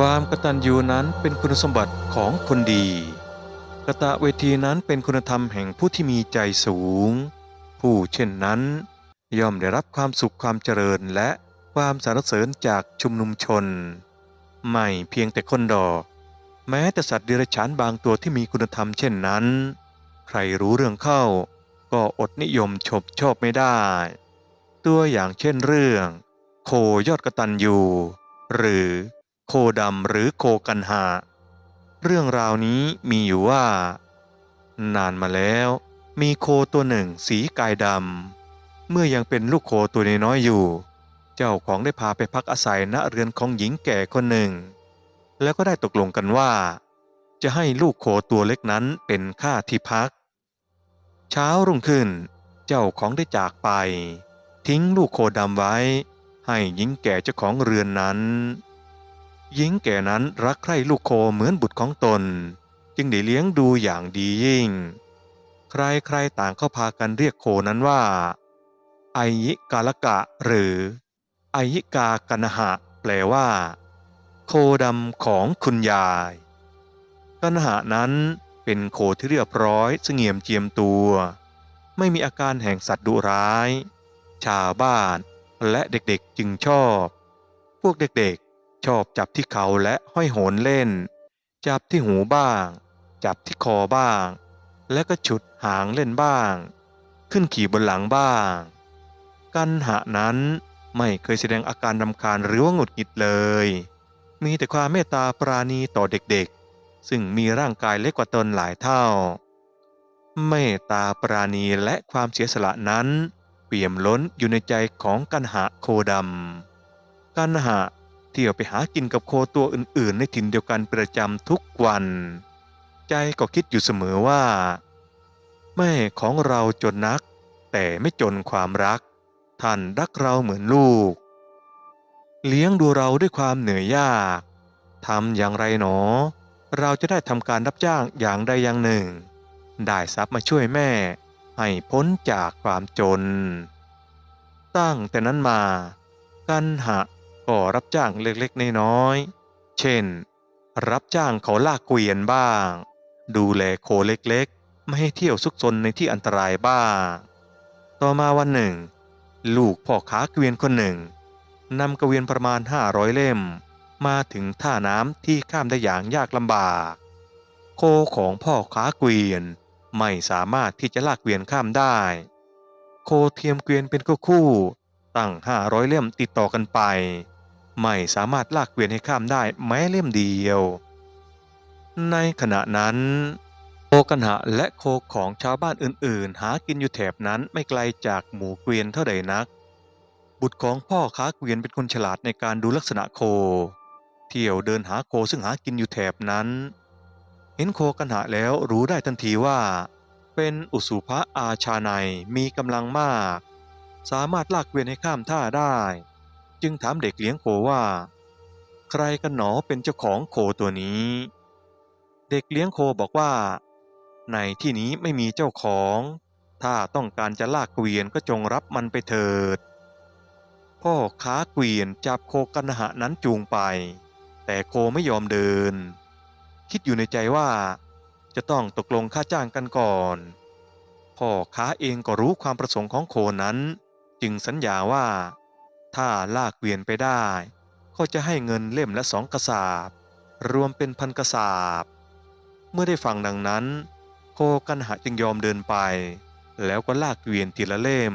ความกตัญญูนั้นเป็นคุณสมบัติของคนดีกตะเวทีนั้นเป็นคุณธรรมแห่งผู้ที่มีใจสูง ผู้เช่นนั้น ย่อมได้รับความสุขความเจริญและความสรรเสริญจากชุมนุมชน ไม่เพียงแต่คนดอก แม้แต่สัตว์เดรัจฉานบางตัวที่มีคุณธรรมเช่นนั้น ใครรู้เรื่องเข้า ก็อดนิยมชมชอบไม่ได้ ตัวอย่างเช่นเรื่อง โคยอดกระตัญญูหรือ โคดำหรือโคกันหา เรื่องราวนี้มีอยู่ว่า นานมาแล้ว มีโคตัวหนึ่งสีกายดำเมื่อยังเป็นลูกโคตัวน้อยอยู่ เจ้าของได้พาไปพักอาศัยณเรือนของหญิงแก่คนหนึ่ง แล้วก็ได้ตกลงกันว่า จะให้ลูกโคตัวเล็กนั้นเป็นค่าที่พัก เช้ารุ่งขึ้น เจ้าของได้จากไป ทิ้งลูกโคดำไว้ ให้หญิงแก่เจ้าของเรือนนั้น หญิงแก่นั้นรักใคร่ลูกโคเหมือนบุตรของตน จึงได้เลี้ยงดูอย่างดียิ่ง ใครๆต่างเข้าพากันเรียกโคนั้นว่าไอยิกาลกะหรือไอยิกากันหะ แปลว่า โคดำของคุณยาย กันหะนั้นเป็นโคที่เรียบร้อยเสงี่ยมเจียมตัว ไม่มีอาการแห่งสัตว์ดุร้าย ชาวบ้านและเด็กๆจึงชอบ พวกเด็กๆ ชอบจับที่เขาและห้อยโหนเล่น จับที่หูบ้าง จับที่คอบ้าง และก็ฉุดหางเล่นบ้าง ขึ้นขี่บนหลังบ้าง กันหะนั้นไม่เคยแสดงอาการรำคาญหรือว่าหงุดหงิดเลย มีแต่ความเมตตาปราณีต่อเด็กๆ ซึ่งมีร่างกายเล็กกว่าตนหลายเท่า เมตตาปราณีและความเสียสละนั้น เปี่ยมล้นอยู่ในใจของกันหะโคดำกันหะ เที่ยวไปหากินกับโคตัวอื่นๆ ในถิ่นเดียวกันประจำทุกวัน ใจก็คิดอยู่เสมอว่า แม่ของเราจนนัก แต่ไม่จนความรัก ท่านรักเราเหมือนลูก เลี้ยงดูเราด้วยความเหนื่อยยากทำอย่างไรหนอ เราจะได้ทำการรับจ้างอย่างใดอย่างหนึ่ง ได้ทรัพย์มาช่วยแม่ ให้พ้นจากความจน ตั้งแต่นั้นมา กันหะ ก็รับจ้างเล็กๆน้อยๆเช่น รับจ้างเขาลากเกวียนบ้าง ดูแลโคเล็กๆ ไม่ให้เที่ยวซุกซนในที่อันตรายบ้าง ต่อมาวันหนึ่ง ลูกพ่อค้าเกวียนคนหนึ่งนำเกวียนประมาณ 500 เล่ม มาถึงท่าน้ำที่ข้ามได้อย่างยากลำบาก โคของพ่อค้าเกวียนไม่สามารถที่จะลากเกวียนข้ามได้ โคเทียมเกวียนเป็นคู่ๆตั้ง 500 เล่มติดต่อกันไป ไม่สามารถลากเกวียนให้ข้ามได้แม้เล่มเดียว ในขณะนั้นโคกันหะและโคของชาวบ้านอื่นๆ หากินอยู่แถบนั้นไม่ไกลจากหมู่เกวียนเท่าใดนัก บุตรของพ่อค้าเกวียนเป็นคนฉลาดในการดูลักษณะโค เที่ยวเดินหาโคซึ่งหากินอยู่แถบนั้น เห็นโคกันหะแล้วรู้ได้ทันทีว่า เป็นอุสุภะอาชาในมีกำลังมาก สามารถลากเกวียนให้ข้ามท่าได้ จึงถามเด็กเลี้ยงโคว่า ใครกันหนอเป็นเจ้าของโคตัวนี้ เด็กเลี้ยงโคบอกว่า ในที่นี้ไม่มีเจ้าของ ถ้าต้องการจะลากเกวียนก็จงรับมันไปเถิด พ่อค้าเกวียนจับโคกันหะนั้นจูงไป แต่โคไม่ยอมเดิน คิดอยู่ในใจว่า จะต้องตกลงค่าจ้างกันก่อนพ่อค้าเองก็รู้ความประสงค์ของโคนั้น จึงสัญญาว่า ถ้าลากเกวียนไปได้ ก็จะให้เงินเล่มละสองกระสาบ รวมเป็นพันกระสาบ เมื่อได้ฟังดังนั้น โคกันหะจึงยอมเดินไป แล้วก็ลากเกวียนทีละเล่ม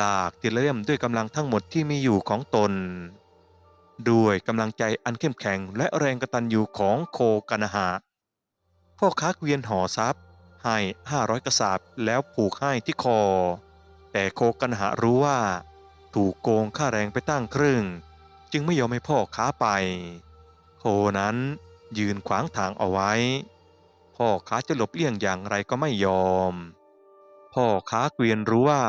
ลากทีละเล่มด้วยกำลังทั้งหมดที่มีอยู่ของตน ด้วยกำลังใจอันเข้มแข็งและแรงกระตัญญูของโคกันหะพ่อค้าเกวียนห่อทรัพย์ให้ห้าร้อยกระสาบแล้วผูกให้ที่คอ แต่โคกันหะรู้ว่า ถูกโกงค่าแรงไปตั้งครึ่ง จึงไม่ยอมให้พ่อค้าไป โคนั้นยืนขวางทางเอาไว้ พ่อค้าจะหลบเลี่ยงอย่างไรก็ไม่ยอม พ่อค้าเกวียนรู้ว่า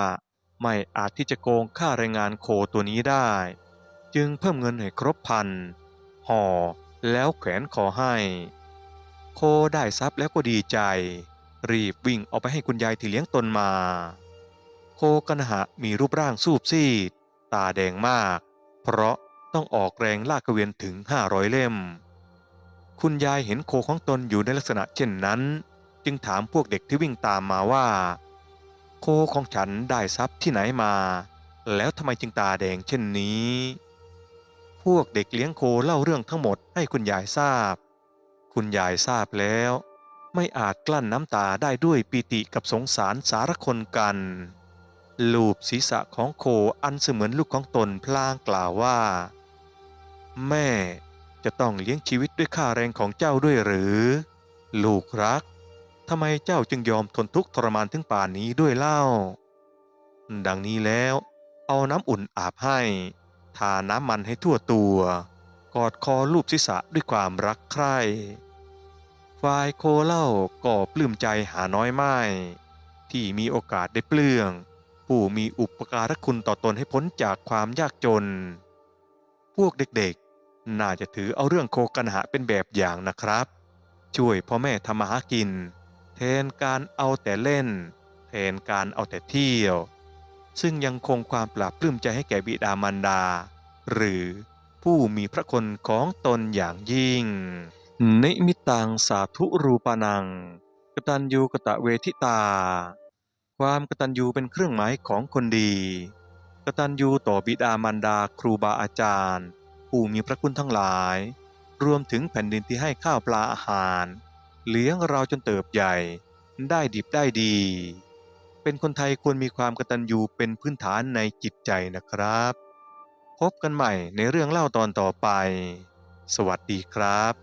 ไม่อาจที่จะโกงค่าแรงงานโคตัวนี้ได้ จึงเพิ่มเงินให้ครบพันห่อแล้วแขวนคอให้ โคได้ทรัพย์แล้วก็ดีใจ รีบวิ่งออกไปให้คุณยายที่เลี้ยงตนมา คกันหะมีรูปร่างสูบซีด ตาแดงมาก เพราะต้องออกแรงลากกระเวียนถึง 500 เล่ม คุณยายเห็นโคของตนอยู่ในลักษณะเช่นนั้น จึงถามพวกเด็กที่วิ่งตามมาว่า โคของฉันได้ทรัพย์ที่ไหนมา แล้วทำไมจึงตาแดงเช่นนี้ พวกเด็กเลี้ยงโคเล่าเรื่องทั้งหมดให้คุณยายทราบ คุณยายทราบแล้ว ไม่อาจกลั้นน้ำตาได้ด้วยปีติกับสงสารสารคนกัน ลูบศีรษะของโคอันเสมือนลูกของตนพลางกล่าวว่า แม่จะต้องเลี้ยงชีวิตด้วยค่าแรงของเจ้าด้วยหรือ ลูกรักทำไมเจ้าจึงยอมทนทุกข์ทรมานถึงป่านนี้ด้วยเล่า ดังนี้แล้วเอาน้ำอุ่นอาบให้ ทาน้ำมันให้ทั่วตัว กอดคอลูบศีรษะด้วยความรักใคร่ฝ่ายโคเล่าก็ปลื้มใจหาน้อยไม่ ที่มีโอกาสได้เปลื้อง ผู้มีอุปการะคุณต่อตนให้พ้นจากความยากจน พวกเด็กๆ น่าจะถือเอาเรื่องโคกันหะเป็นแบบอย่างนะครับ ช่วยพ่อแม่ทำมาหากิน แทนการเอาแต่เล่น แทนการเอาแต่เที่ยว ซึ่งยังคงความปราบปลื้มใจให้แก่บิดามารดา หรือผู้มีพระคุณของตนอย่างยิ่ง นิมิตังสาธุรูปานังกตัญญูกตะเวทิตา ความกตัญญูเป็นเครื่องหมายของคนดี กตัญญูต่อบิดามารดาครูบาอาจารย์ ผู้มีพระคุณทั้งหลาย รวมถึงแผ่นดินที่ให้ข้าวปลาอาหาร เลี้ยงเราจนเติบใหญ่ ได้ดิบได้ดี เป็นคนไทยควรมีความกตัญญูเป็นพื้นฐานในจิตใจนะครับ พบกันใหม่ในเรื่องเล่าตอนต่อไป สวัสดีครับ